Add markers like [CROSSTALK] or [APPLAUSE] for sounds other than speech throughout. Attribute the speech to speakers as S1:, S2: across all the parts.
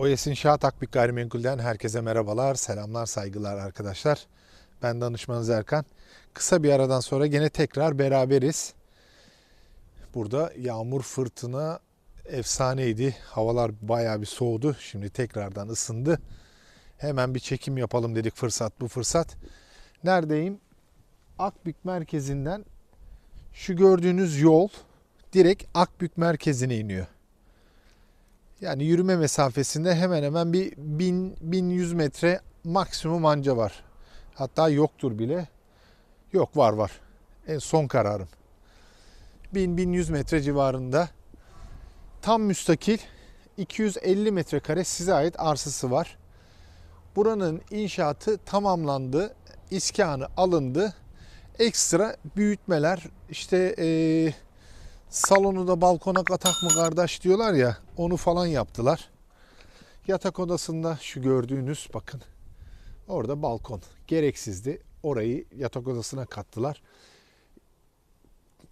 S1: OES İnşaat Akbük Gayrimenkul'den herkese merhabalar, selamlar, saygılar arkadaşlar. Ben danışmanınız Erkan. Kısa bir aradan sonra gene tekrar beraberiz. Burada yağmur, fırtına efsaneydi. Havalar bayağı bir soğudu. Şimdi tekrardan ısındı. Hemen bir çekim yapalım dedik fırsat bu fırsat. Neredeyim? Akbük merkezinden şu gördüğünüz yol direkt Akbük merkezine iniyor. Yani yürüme mesafesinde hemen hemen bir 1000-1100 metre maksimum anca var. Hatta yoktur bile. Yok var var. En son kararım. 1000-1100 metre civarında tam müstakil 250 metrekare size ait arsası var. Buranın inşaatı tamamlandı. İskanı alındı. Ekstra büyütmeler işte eee salonu da balkona katak mı kardeş diyorlar ya onu falan yaptılar. Yatak odasında şu gördüğünüz bakın orada balkon gereksizdi. Orayı yatak odasına kattılar.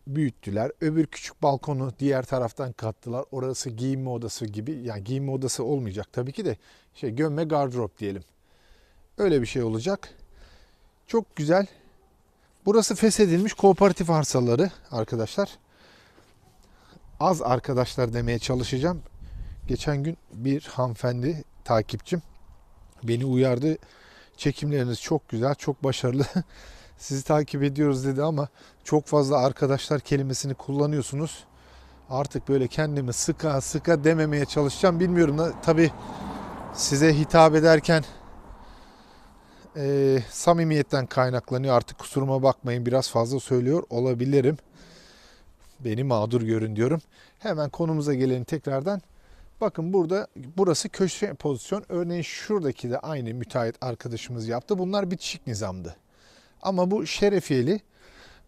S1: Büyüttüler. Öbür küçük balkonu diğer taraftan kattılar. Orası giyinme odası gibi. Yani giyinme odası olmayacak tabii ki de şey gömme gardırop diyelim. Öyle bir şey olacak. Çok güzel. Burası feshedilmiş kooperatif arsaları arkadaşlar az arkadaşlar demeye çalışacağım. Geçen gün bir hanımefendi takipçim beni uyardı. Çekimleriniz çok güzel, çok başarılı. [LAUGHS] Sizi takip ediyoruz dedi ama çok fazla arkadaşlar kelimesini kullanıyorsunuz. Artık böyle kendimi sıka sıka dememeye çalışacağım. Bilmiyorum da tabii size hitap ederken e, samimiyetten kaynaklanıyor. Artık kusuruma bakmayın biraz fazla söylüyor olabilirim beni mağdur görün diyorum. Hemen konumuza gelelim tekrardan. Bakın burada burası köşe pozisyon. Örneğin şuradaki de aynı müteahhit arkadaşımız yaptı. Bunlar bitişik nizamdı. Ama bu şerefiyeli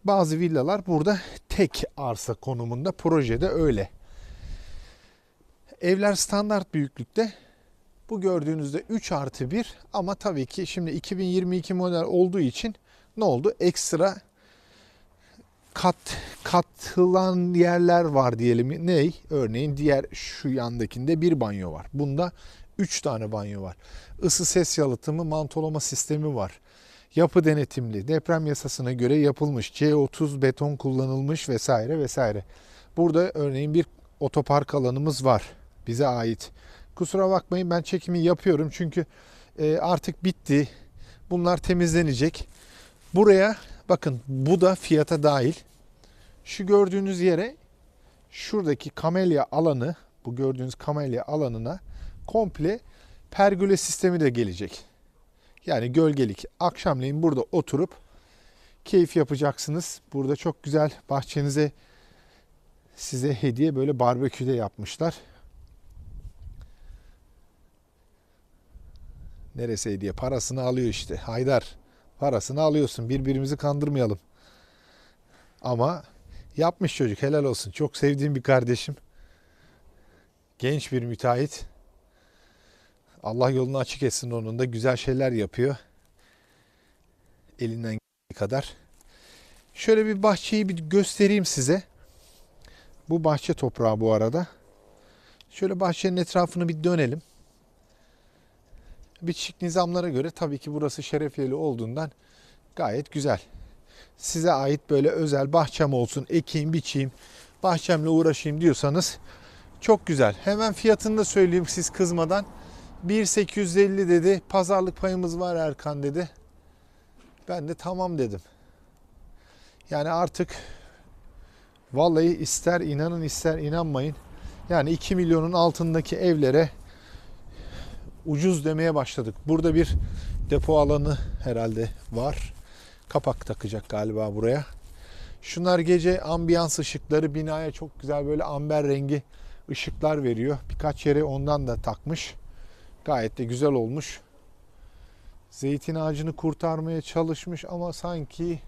S1: bazı villalar burada tek arsa konumunda projede öyle. Evler standart büyüklükte. Bu gördüğünüzde 3 artı 1 ama tabii ki şimdi 2022 model olduğu için ne oldu? Ekstra kat katılan yerler var diyelim. Ney? Örneğin diğer şu yandakinde bir banyo var. Bunda 3 tane banyo var. Isı ses yalıtımı, mantolama sistemi var. Yapı denetimli, deprem yasasına göre yapılmış, C30 beton kullanılmış vesaire vesaire. Burada örneğin bir otopark alanımız var. Bize ait. Kusura bakmayın ben çekimi yapıyorum çünkü e, artık bitti. Bunlar temizlenecek. Buraya bakın bu da fiyata dahil. Şu gördüğünüz yere şuradaki kamelya alanı, bu gördüğünüz kamelya alanına komple pergüle sistemi de gelecek. Yani gölgelik. Akşamleyin burada oturup keyif yapacaksınız. Burada çok güzel bahçenize size hediye böyle barbekü de yapmışlar. Neresi hediye? Parasını alıyor işte. Haydar parasını alıyorsun. Birbirimizi kandırmayalım. Ama Yapmış çocuk helal olsun. Çok sevdiğim bir kardeşim. Genç bir müteahhit. Allah yolunu açık etsin onun da güzel şeyler yapıyor. Elinden kadar. Şöyle bir bahçeyi bir göstereyim size. Bu bahçe toprağı bu arada. Şöyle bahçenin etrafını bir dönelim. Bitişik nizamlara göre tabii ki burası şerefiyeli olduğundan gayet güzel size ait böyle özel bahçem olsun, ekeyim, biçeyim, bahçemle uğraşayım diyorsanız çok güzel. Hemen fiyatını da söyleyeyim siz kızmadan. 1.850 dedi. Pazarlık payımız var Erkan dedi. Ben de tamam dedim. Yani artık vallahi ister inanın ister inanmayın. Yani 2 milyonun altındaki evlere ucuz demeye başladık. Burada bir depo alanı herhalde var kapak takacak galiba buraya. Şunlar gece ambiyans ışıkları binaya çok güzel böyle amber rengi ışıklar veriyor. Birkaç yere ondan da takmış. Gayet de güzel olmuş. Zeytin ağacını kurtarmaya çalışmış ama sanki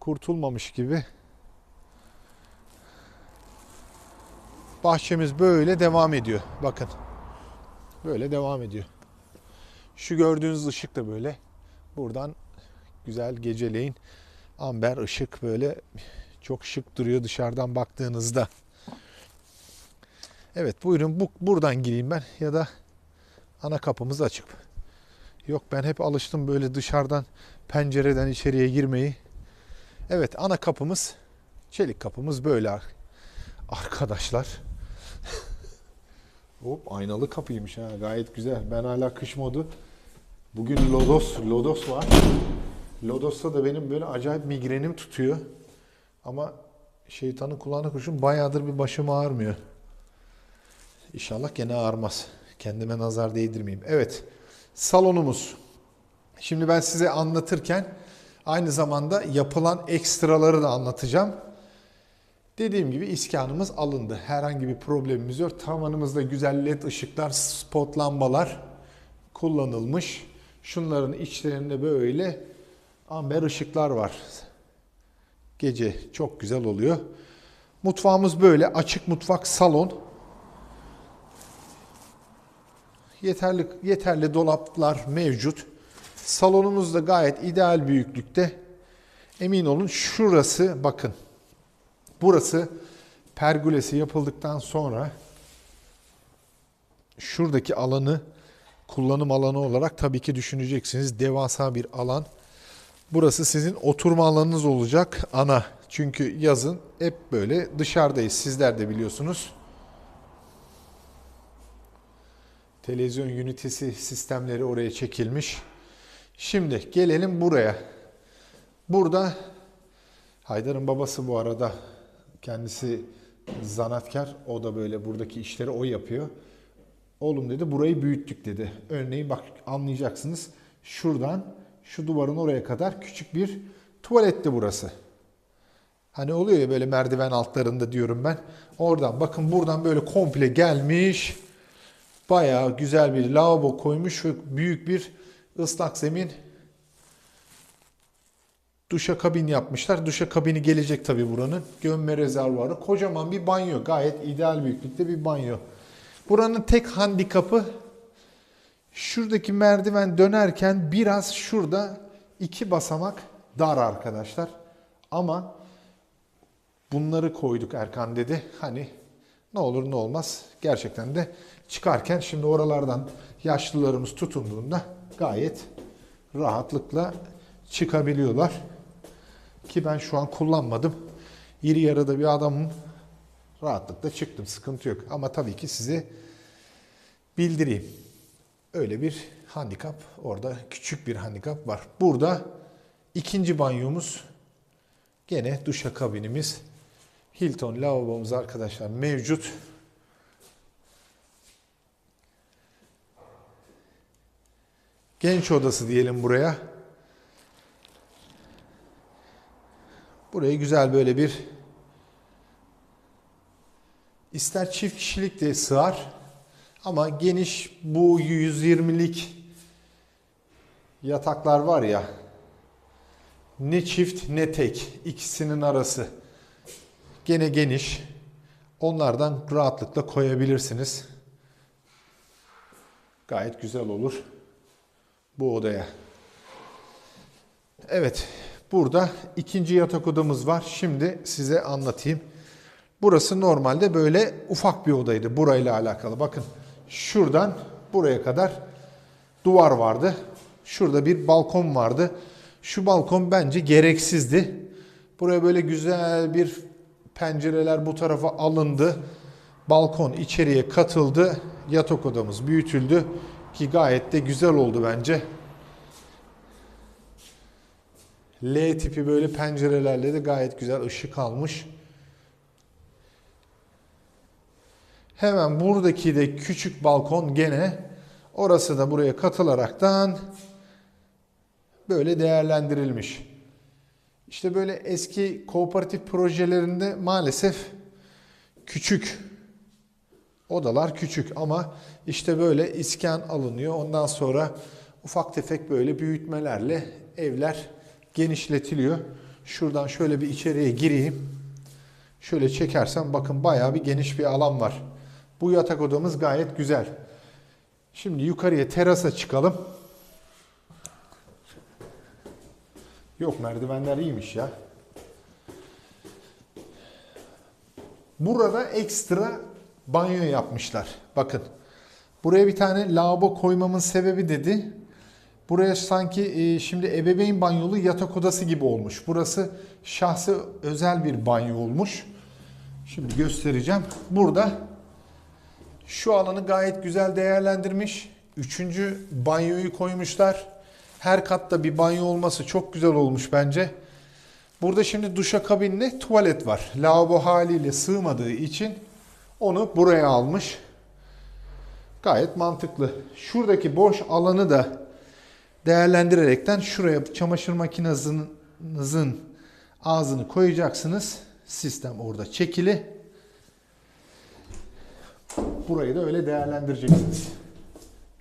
S1: kurtulmamış gibi. Bahçemiz böyle devam ediyor. Bakın. Böyle devam ediyor. Şu gördüğünüz ışık da böyle. Buradan güzel geceleyin amber ışık böyle çok şık duruyor dışarıdan baktığınızda. Evet buyurun bu, buradan gireyim ben ya da Ana kapımız açık. Yok ben hep alıştım böyle dışarıdan pencereden içeriye girmeyi. Evet ana kapımız çelik kapımız böyle ar- arkadaşlar. Hop aynalı kapıymış ha gayet güzel. Ben hala kış modu. Bugün Lodos, Lodos var. Lodos'ta da benim böyle acayip migrenim tutuyor. Ama şeytanın kulağına kuşum bayağıdır bir başım ağrımıyor. İnşallah gene ağrımaz. Kendime nazar değdirmeyeyim. Evet, salonumuz. Şimdi ben size anlatırken aynı zamanda yapılan ekstraları da anlatacağım. Dediğim gibi iskanımız alındı. Herhangi bir problemimiz yok. Tavanımızda güzel led ışıklar, spot lambalar kullanılmış. Şunların içlerinde böyle amber ışıklar var. Gece çok güzel oluyor. Mutfağımız böyle açık mutfak salon. Yeterli yeterli dolaplar mevcut. Salonumuz da gayet ideal büyüklükte. Emin olun şurası bakın. Burası pergolesi yapıldıktan sonra şuradaki alanı kullanım alanı olarak tabii ki düşüneceksiniz. Devasa bir alan. Burası sizin oturma alanınız olacak ana. Çünkü yazın hep böyle dışarıdayız. Sizler de biliyorsunuz. Televizyon ünitesi sistemleri oraya çekilmiş. Şimdi gelelim buraya. Burada Haydar'ın babası bu arada kendisi zanatkar. O da böyle buradaki işleri o yapıyor. Oğlum dedi burayı büyüttük dedi. Örneğin bak anlayacaksınız. Şuradan şu duvarın oraya kadar küçük bir tuvaletti burası. Hani oluyor ya böyle merdiven altlarında diyorum ben. Oradan bakın buradan böyle komple gelmiş. Bayağı güzel bir lavabo koymuş ve büyük bir ıslak zemin duşa kabin yapmışlar. Duşa kabini gelecek tabii buranın. Gömme rezervuarı. Kocaman bir banyo. Gayet ideal büyüklükte bir banyo. Buranın tek handikapı şuradaki merdiven dönerken biraz şurada iki basamak dar arkadaşlar. Ama bunları koyduk Erkan dedi. Hani ne olur ne olmaz. Gerçekten de çıkarken şimdi oralardan yaşlılarımız tutunduğunda gayet rahatlıkla çıkabiliyorlar. Ki ben şu an kullanmadım. İri yarıda bir adamım. Rahatlıkla çıktım. Sıkıntı yok. Ama tabii ki size bildireyim. Öyle bir handikap. Orada küçük bir handikap var. Burada ikinci banyomuz. Gene duşa kabinimiz. Hilton lavabomuz arkadaşlar mevcut. Genç odası diyelim buraya. Buraya güzel böyle bir ister çift kişilik de sığar ama geniş bu 120'lik yataklar var ya ne çift ne tek ikisinin arası gene geniş onlardan rahatlıkla koyabilirsiniz. Gayet güzel olur bu odaya. Evet, burada ikinci yatak odamız var. Şimdi size anlatayım. Burası normalde böyle ufak bir odaydı burayla alakalı. Bakın şuradan buraya kadar duvar vardı. Şurada bir balkon vardı. Şu balkon bence gereksizdi. Buraya böyle güzel bir pencereler bu tarafa alındı. Balkon içeriye katıldı. Yatak odamız büyütüldü ki gayet de güzel oldu bence. L tipi böyle pencerelerle de gayet güzel ışık almış. Hemen buradaki de küçük balkon gene orası da buraya katılaraktan böyle değerlendirilmiş. İşte böyle eski kooperatif projelerinde maalesef küçük odalar küçük ama işte böyle iskan alınıyor. Ondan sonra ufak tefek böyle büyütmelerle evler genişletiliyor. Şuradan şöyle bir içeriye gireyim. Şöyle çekersem bakın bayağı bir geniş bir alan var. Bu yatak odamız gayet güzel. Şimdi yukarıya terasa çıkalım. Yok merdivenler iyiymiş ya. Burada ekstra banyo yapmışlar. Bakın Buraya bir tane lavabo koymamın sebebi dedi. Buraya sanki e, şimdi ebeveyn banyolu yatak odası gibi olmuş. Burası şahsi özel bir banyo olmuş. Şimdi göstereceğim. Burada şu alanı gayet güzel değerlendirmiş. Üçüncü banyoyu koymuşlar. Her katta bir banyo olması çok güzel olmuş bence. Burada şimdi duşakabinle tuvalet var. Lavabo haliyle sığmadığı için onu buraya almış. Gayet mantıklı. Şuradaki boş alanı da değerlendirerekten şuraya çamaşır makinenizin ağzını koyacaksınız. Sistem orada çekili. Burayı da öyle değerlendireceksiniz.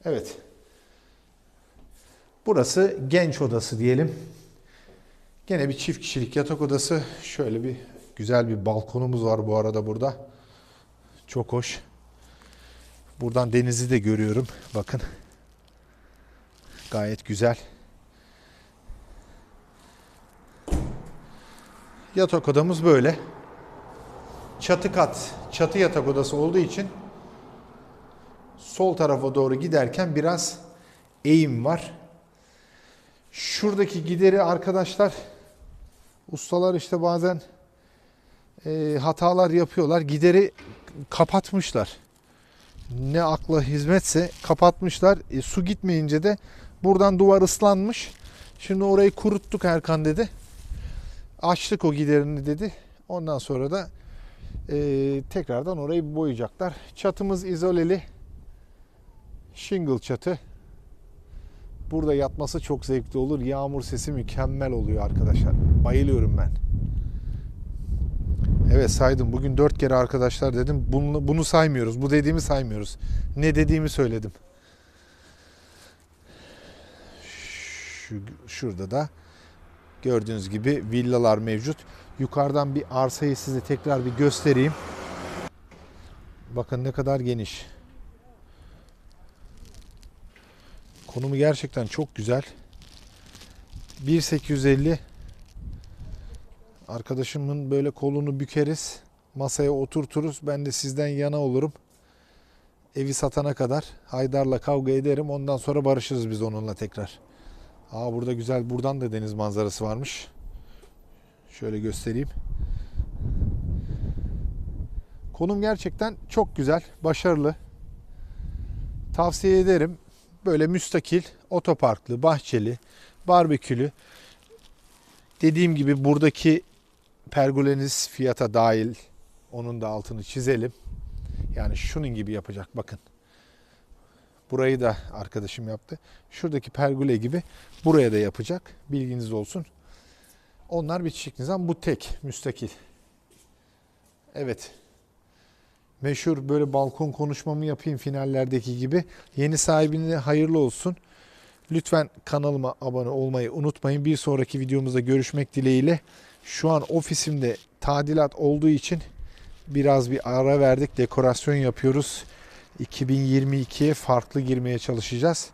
S1: Evet. Burası genç odası diyelim. Gene bir çift kişilik yatak odası. Şöyle bir güzel bir balkonumuz var bu arada burada. Çok hoş. Buradan denizi de görüyorum. Bakın. Gayet güzel. Yatak odamız böyle. Çatı kat, çatı yatak odası olduğu için sol tarafa doğru giderken biraz eğim var. Şuradaki gideri arkadaşlar ustalar işte bazen e, hatalar yapıyorlar. Gideri kapatmışlar. Ne akla hizmetse kapatmışlar. E, su gitmeyince de buradan duvar ıslanmış. Şimdi orayı kuruttuk Erkan dedi. Açtık o giderini dedi. Ondan sonra da e, tekrardan orayı boyayacaklar. Çatımız izoleli. Shingle çatı. Burada yatması çok zevkli olur. Yağmur sesi mükemmel oluyor arkadaşlar. Bayılıyorum ben. Evet saydım. Bugün dört kere arkadaşlar dedim. Bunu, bunu saymıyoruz. Bu dediğimi saymıyoruz. Ne dediğimi söyledim. Şu, şurada da gördüğünüz gibi villalar mevcut. Yukarıdan bir arsayı size tekrar bir göstereyim. Bakın ne kadar geniş. Konumu gerçekten çok güzel. 1850 Arkadaşımın böyle kolunu bükeriz. Masaya oturturuz. Ben de sizden yana olurum. Evi satana kadar Haydar'la kavga ederim. Ondan sonra barışırız biz onunla tekrar. Aa burada güzel buradan da deniz manzarası varmış. Şöyle göstereyim. Konum gerçekten çok güzel, başarılı. Tavsiye ederim. Böyle müstakil, otoparklı, bahçeli, barbekülü. Dediğim gibi buradaki pergoleniz fiyata dahil. Onun da altını çizelim. Yani şunun gibi yapacak bakın. Burayı da arkadaşım yaptı. Şuradaki pergole gibi buraya da yapacak. Bilginiz olsun. Onlar bitişik nizam. Bu tek müstakil. Evet. Meşhur böyle balkon konuşmamı yapayım finallerdeki gibi. Yeni sahibine hayırlı olsun. Lütfen kanalıma abone olmayı unutmayın. Bir sonraki videomuzda görüşmek dileğiyle. Şu an ofisimde tadilat olduğu için biraz bir ara verdik. Dekorasyon yapıyoruz. 2022'ye farklı girmeye çalışacağız.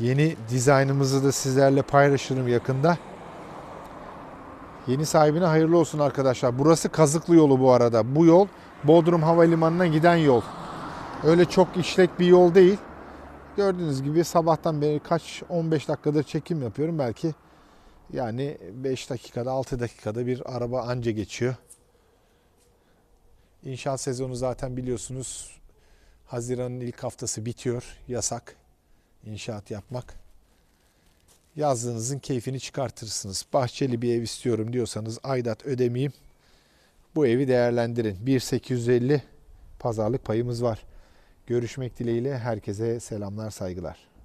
S1: Yeni dizaynımızı da sizlerle paylaşırım yakında. Yeni sahibine hayırlı olsun arkadaşlar. Burası Kazıklı yolu bu arada. Bu yol Bodrum Havalimanı'na giden yol. Öyle çok işlek bir yol değil. Gördüğünüz gibi sabahtan beri kaç 15 dakikadır çekim yapıyorum. Belki yani 5 dakikada 6 dakikada bir araba anca geçiyor. İnşaat sezonu zaten biliyorsunuz Haziran'ın ilk haftası bitiyor. Yasak inşaat yapmak. Yazdığınızın keyfini çıkartırsınız. Bahçeli bir ev istiyorum diyorsanız aidat ödemeyeyim. Bu evi değerlendirin. 1.850 pazarlık payımız var. Görüşmek dileğiyle herkese selamlar saygılar.